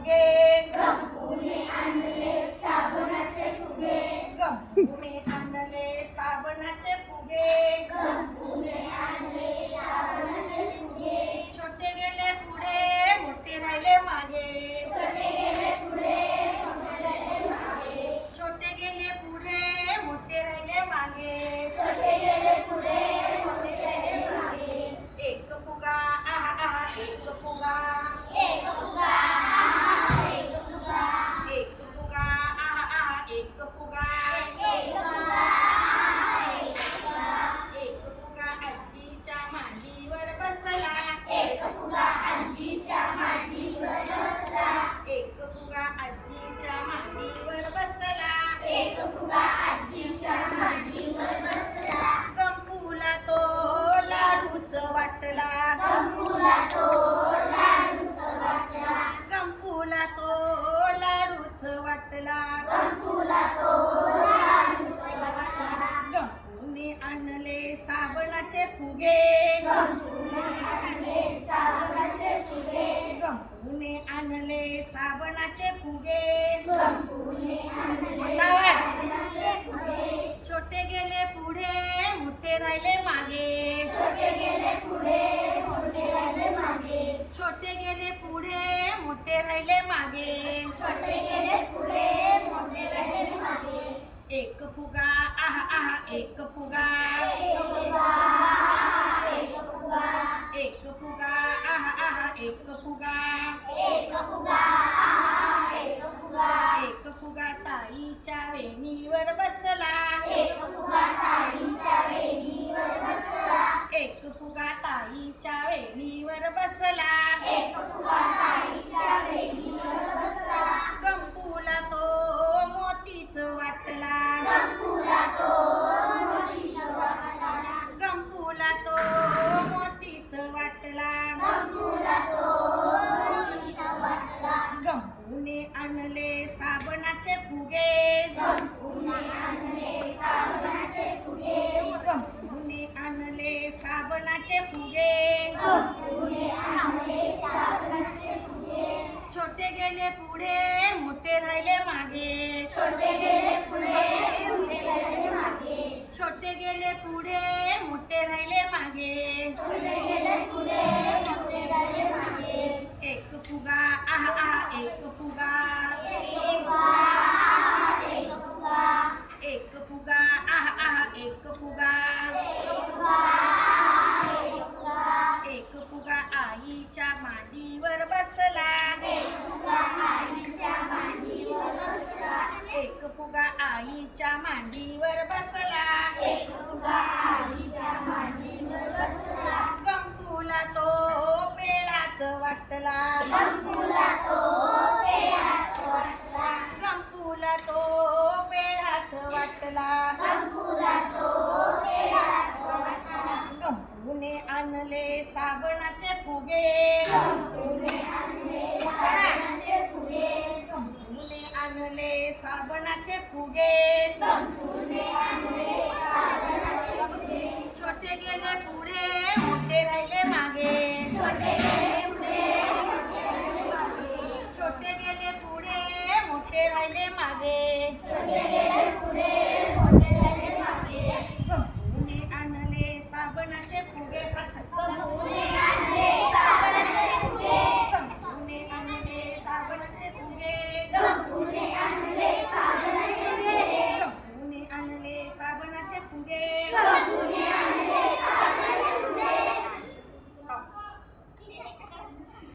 फुगे गंपूला तो लाडूच वाटला. गंपूने आणले साबणाचे फुगे. मोठे राहिले मागे. एक फुगा आहा आहा एक फुगा. एक फुगा आहा आहा एक फुगा. एक फुगा ताईच्या वेणीवर बसला. एक फुगा आणले साबणाचे फुगे. गंपूने आणले साबणाचे फुगे. छोटे गेले पुढे मोठे राहिले मागे. छोटे गेले पुढे मोठे राहिले मागे. एक फुगा आहा आहा एक फुगा. आईच्या मांडीवर बसला. कंकुला तो पेळाच वाटला. कंकुला तो पेळाच वाटला. कंपूने आणले साबणाचे फुगे. गंपूने आणले साबणाचे फुगे छोटे गेले पुढे मोठे राहिले मागे छोटे गेले पुढे मोठे राहिले मागे